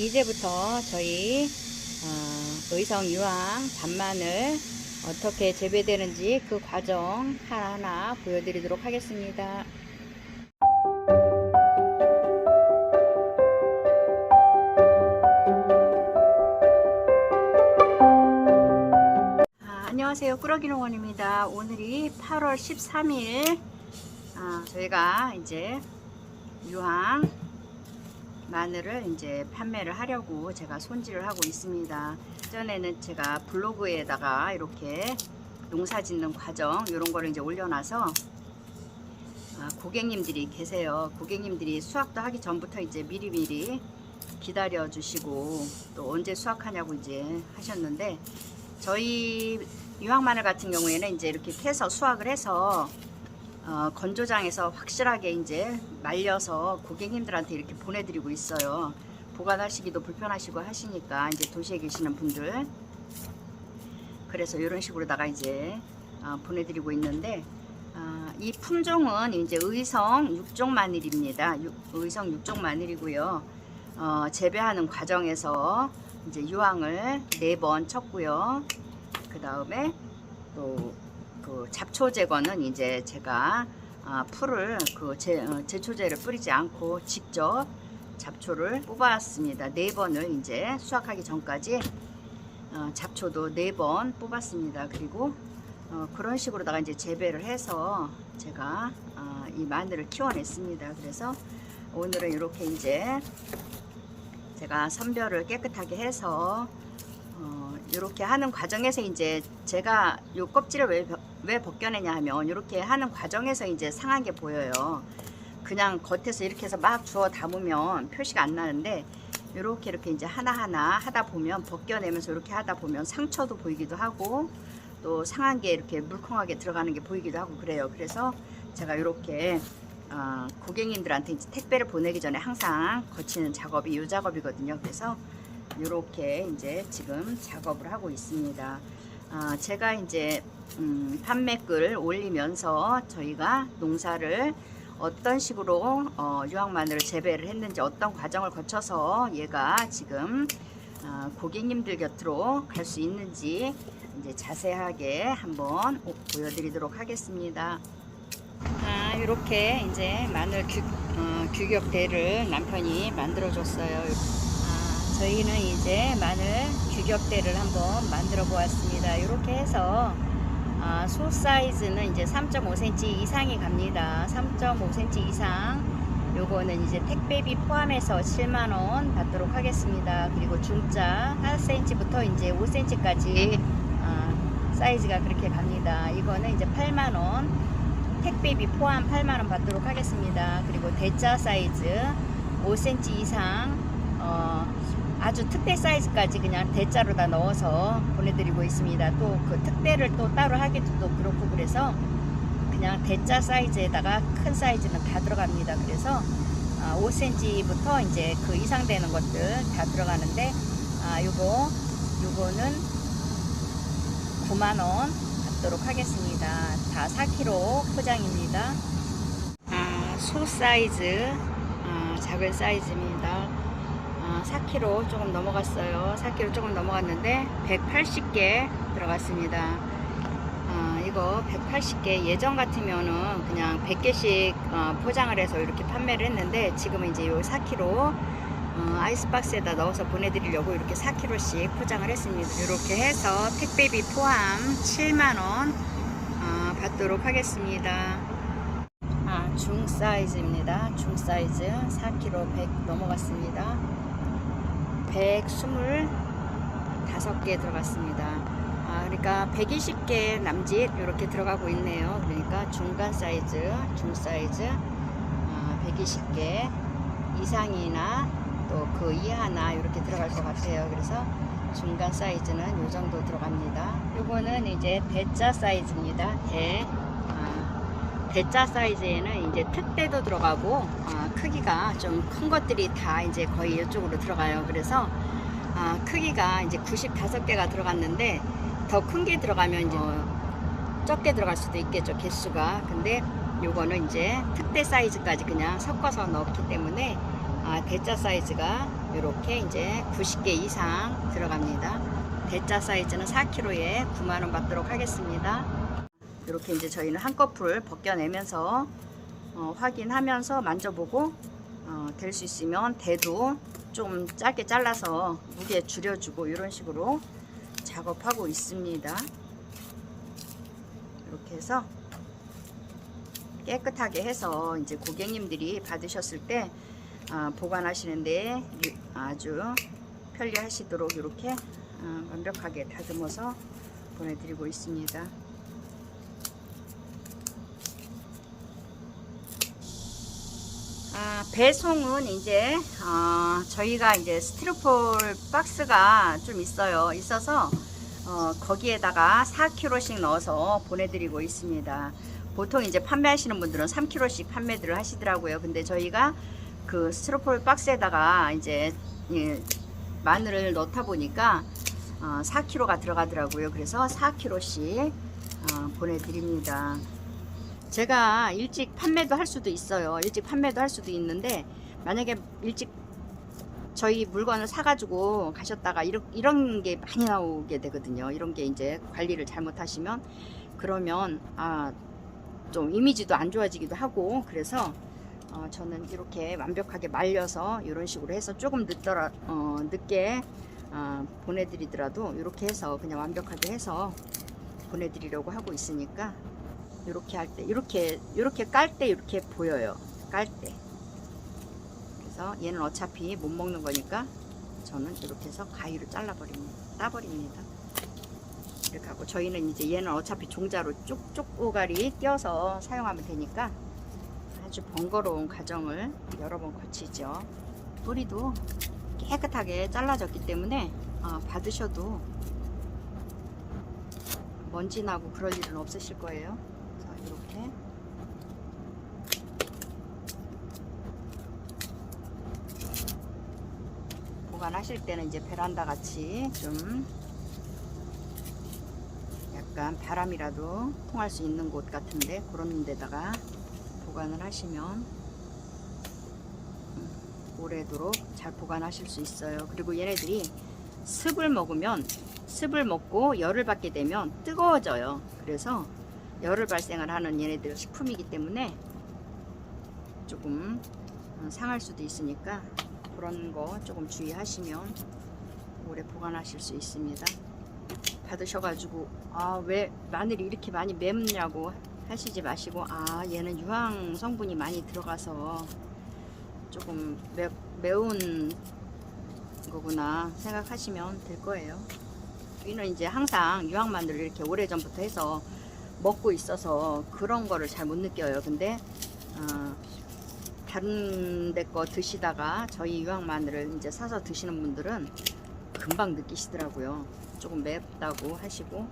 이제부터 저희 어, 의성 유황 반마늘 어떻게 재배되는지 그 과정 하나하나 보여드리도록 하겠습니다. 아, 안녕하세요. 꾸러기 농원입니다. 오늘이 8월 13일. 아, 저희가 이제 유황 마늘을 이제 판매를 하려고 제가 손질을 하고 있습니다. 전에는 제가 블로그에다가 이렇게 농사 짓는 과정 이런 거를 이제 올려놔서 아, 고객님들이 계세요. 고객님들이 수확도 하기 전부터 이제 미리미리 기다려 주시고 또 언제 수확하냐고 이제 하셨는데 저희 유황 마늘 같은 경우에는 이제 이렇게 캐서 수확을 해서 어, 건조장에서 확실하게 이제 말려서 고객님들한테 이렇게 보내드리고 있어요. 보관하시기도 불편하시고 하시니까 이제 도시에 계시는 분들 그래서 이런 식으로다가 이제 어, 보내드리고 있는데 아, 이 품종은 이제 의성 육종 마늘입니다. 유- 의성 육종 마늘이고요. 어, 재배하는 과정에서 이제 유황을 네 번 쳤고요. 그 다음에 또 그 잡초 제거는 이제 제가 아, 풀을 그 제, 어, 제초제를 뿌리지 않고 직접 잡초를 뽑았습니다. 네 번을 이제 수확하기 전까지 어, 잡초도 네 번 뽑았습니다. 그리고 어, 그런 식으로다가 이제 재배를 해서 제가 아, 이 마늘을 키워냈습니다. 그래서 오늘은 이렇게 이제 제가 선별을 깨끗하게 해서 어, 이렇게 하는 과정에서 이제 제가 요 껍질을 왜, 벗- 왜 벗겨내냐 하면 이렇게 하는 과정에서 이제 상한 게 보여요. 그냥 겉에서 이렇게 해서 막 주워 담으면 표시가 안 나는데 이렇게 이렇게 이제 하나하나 하다 보면 벗겨내면서 이렇게 하다 보면 상처도 보이기도 하고 또 상한 게 이렇게 물컹하게 들어가는 게 보이기도 하고 그래요. 그래서 제가 이렇게 어, 고객님들한테 이제 택배를 보내기 전에 항상 거치는 작업이 이 작업이거든요. 그래서 이렇게 이제 지금 작업을 하고 있습니다. 아, 제가 이제 음, 판매글 올리면서 저희가 농사를 어떤 식으로 어, 유황 마늘을 재배를 했는지 어떤 과정을 거쳐서 얘가 지금 아, 고객님들 곁으로 갈 수 있는지 이제 자세하게 한번 오- 보여드리도록 하겠습니다. 아, 이렇게 이제 마늘 규, 어, 규격대를 남편이 만들어줬어요. 아, 저희는 이제 마늘 규격대를 한번 만들어 보았습니다. 이렇게 해서 아, 소 사이즈는 이제 3.5cm 이상이 갑니다. 3.5cm 이상. 요거는 이제 택배비 포함해서 7만원 받도록 하겠습니다. 그리고 중짜 8cm부터 이제 5cm까지 아, 사이즈가 그렇게 갑니다. 이거는 이제 8만원. 택배비 포함 8만원 받도록 하겠습니다. 그리고 대짜 사이즈 5cm 이상 어, 아주 특대 사이즈까지 그냥 대짜로 다 넣어서 보내드리고 있습니다. 또 그 특대를 또 따로 하기도 또 그렇고 그래서 그냥 대짜 사이즈에다가 큰 사이즈는 다 들어갑니다. 그래서 5cm부터 이제 그 이상 되는 것들 다 들어가는데 아 요거 요거는 9만원 받도록 하겠습니다. 다 4kg 포장입니다. 아, 소 사이즈 아, 작은 사이즈입니다. 아, 4kg 조금 넘어갔어요. 4kg 조금 넘어갔는데 180개 들어갔습니다. 아, 이거 180개 예전 같으면은 그냥 100개씩 어, 포장을 해서 이렇게 판매를 했는데 지금은 이제 요 4kg 어, 아이스박스에다 넣어서 보내드리려고 이렇게 4kg씩 포장을 했습니다. 이렇게 해서 택배비 포함 7만원 어, 받도록 하겠습니다. 아, 중 사이즈입니다. 중 사이즈 4kg 100 넘어갔습니다. 125개 들어갔습니다. 아, 그러니까 120개 남짓 이렇게 들어가고 있네요. 그러니까 중간 사이즈, 중 사이즈 아, 120개 이상이나 또 그 이하나 이렇게 들어갈 것 같아요. 그래서 중간 사이즈는 이 정도 들어갑니다. 요거는 이제 대자 사이즈입니다. 대. 아, 대자 사이즈에는 이제 특대도 들어가고 아, 크기가 좀 큰 것들이 다 이제 거의 이쪽으로 들어가요. 그래서 아, 크기가 이제 95개가 들어갔는데 더 큰 게 들어가면 이제 어, 적게 들어갈 수도 있겠죠 개수가. 근데 요거는 이제 특대 사이즈까지 그냥 섞어서 넣었기 때문에 아, 대자 사이즈가 이렇게 이제 90개 이상 들어갑니다. 대짜 사이즈는 4kg에 9만원 받도록 하겠습니다. 이렇게 이제 저희는 한꺼풀 벗겨내면서 어, 확인하면서 만져보고 어, 될 수 있으면 대도 좀 짧게 잘라서 무게 줄여주고 이런 식으로 작업하고 있습니다. 이렇게 해서 깨끗하게 해서 이제 고객님들이 받으셨을 때 아, 보관하시는데 유- 아주 편리하시도록 이렇게 아, 완벽하게 다듬어서 보내드리고 있습니다. 아, 배송은 이제 어, 저희가 이제 스티로폴 박스가 좀 있어요. 있어서 어, 거기에다가 4kg씩 넣어서 보내드리고 있습니다. 보통 이제 판매하시는 분들은 3kg씩 판매들을 하시더라고요. 근데 저희가 그 스티로폴 박스에다가 이제 예, 마늘을 넣다 보니까 어, 4kg가 들어가더라고요. 그래서 4kg씩 어, 보내드립니다. 제가 일찍 판매도 할 수도 있어요. 일찍 판매도 할 수도 있는데 만약에 일찍 저희 물건을 사가지고 가셨다가 이런, 이런 게 많이 나오게 되거든요. 이런 게 이제 관리를 잘못하시면 그러면 아, 좀 이미지도 안 좋아지기도 하고 그래서 어, 저는 이렇게 완벽하게 말려서 이런 식으로 해서 조금 늦더라 어, 늦게 어, 보내드리더라도 이렇게 해서 그냥 완벽하게 해서 보내드리려고 하고 있으니까 이렇게 할 때 이렇게 이렇게 깔 때 이렇게 보여요. 깔 때. 그래서 얘는 어차피 못 먹는 거니까 저는 이렇게 해서 가위로 잘라 버립니다. 따버립니다. 이렇게 하고 저희는 이제 얘는 어차피 종자로 쭉쭉 오가리 띄어서 사용하면 되니까 아주 번거로운 과정을 여러 번 거치죠. 뿌리도 깨끗하게 잘라졌기 때문에 어, 받으셔도 먼지 나고 그럴 일은 없으실 거예요. 자, 보관하실 때는 이제 베란다 같이 좀 약간 바람이라도 통할 수 있는 곳 같은데 그런 데다가 보관을 하시면 음, 오래도록 잘 보관하실 수 있어요. 그리고 얘네들이 습을 먹으면 습을 먹고 열을 받게 되면 뜨거워져요. 그래서 열을 발생을 하는 얘네들 식품이기 때문에 조금 어, 상할 수도 있으니까 그런 거 조금 주의하시면 오래 보관하실 수 있습니다. 받으셔가지고 아 왜 마늘이 이렇게 많이 맵냐고 하시지 마시고 아 얘는 유황 성분이 많이 들어가서 조금 매, 매운 거구나 생각하시면 될 거예요. 저희는 이제 항상 유황 마늘을 이렇게 오래 전부터 해서 먹고 있어서 그런 거를 잘 못 느껴요. 근데 어, 다른 데 거 드시다가 저희 유황 마늘을 이제 사서 드시는 분들은 금방 느끼시더라고요. 조금 맵다고 하시고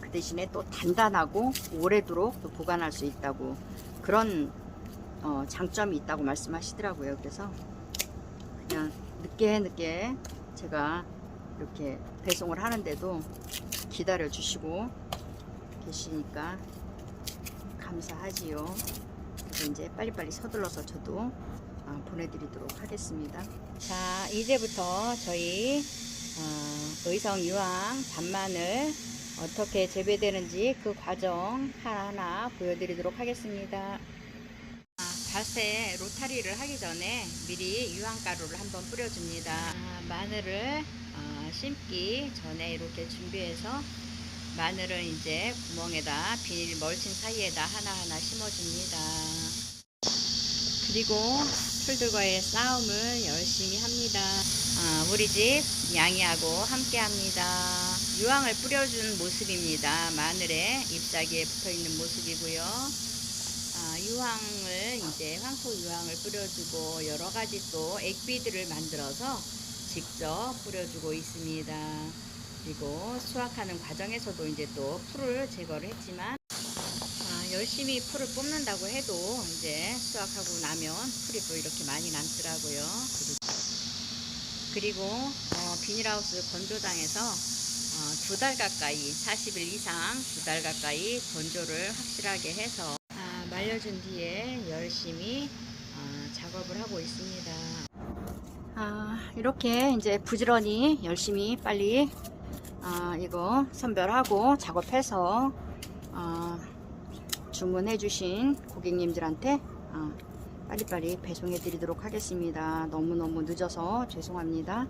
그 대신에 또 단단하고 오래도록 또 보관할 수 있다고 그런 어, 장점이 있다고 말씀하시더라고요. 그래서 그냥 늦게 늦게 제가 이렇게 배송을 하는데도 기다려 주시고 계시니까 감사하지요. 그래서 이제 빨리빨리 서둘러서 저도 어, 보내드리도록 하겠습니다. 자, 이제부터 저희 어, 의성 유황 반마늘 어떻게 재배되는지 그 과정 하나하나 보여드리도록 하겠습니다. 아, 밭에 로타리를 하기 전에 미리 유황가루를 한번 뿌려줍니다. 아, 마늘을 아, 심기 전에 이렇게 준비해서 마늘은 이제 구멍에다 비닐 멀칭 사이에다 하나하나 심어줍니다. 그리고 풀들과의 싸움을 열심히 합니다. 아, 우리 집 양이하고 함께 합니다. 유황을 뿌려준 모습입니다. 마늘에 잎사귀에 붙어 있는 모습이고요. 아, 유황을 이제 황토 유황을 뿌려주고 여러 가지 또 액비들을 만들어서 직접 뿌려주고 있습니다. 그리고 수확하는 과정에서도 이제 또 풀을 제거를 했지만 아, 열심히 풀을 뽑는다고 해도 이제 수확하고 나면 풀이 또 이렇게 많이 남더라고요. 그리고 어, 비닐하우스 건조장에서 어, 두달 가까이 40일 이상 두 달 가까이 건조를 확실하게 해서 아, 말려준 뒤에 열심히 어, 작업을 하고 있습니다. 아, 아, 이렇게 이제 부지런히 열심히 빨리 아, 이거 선별하고 작업해서 어, 주문해 주신 고객님들한테 어, 빨리빨리 배송해 드리도록 하겠습니다. 너무너무 늦어서 죄송합니다.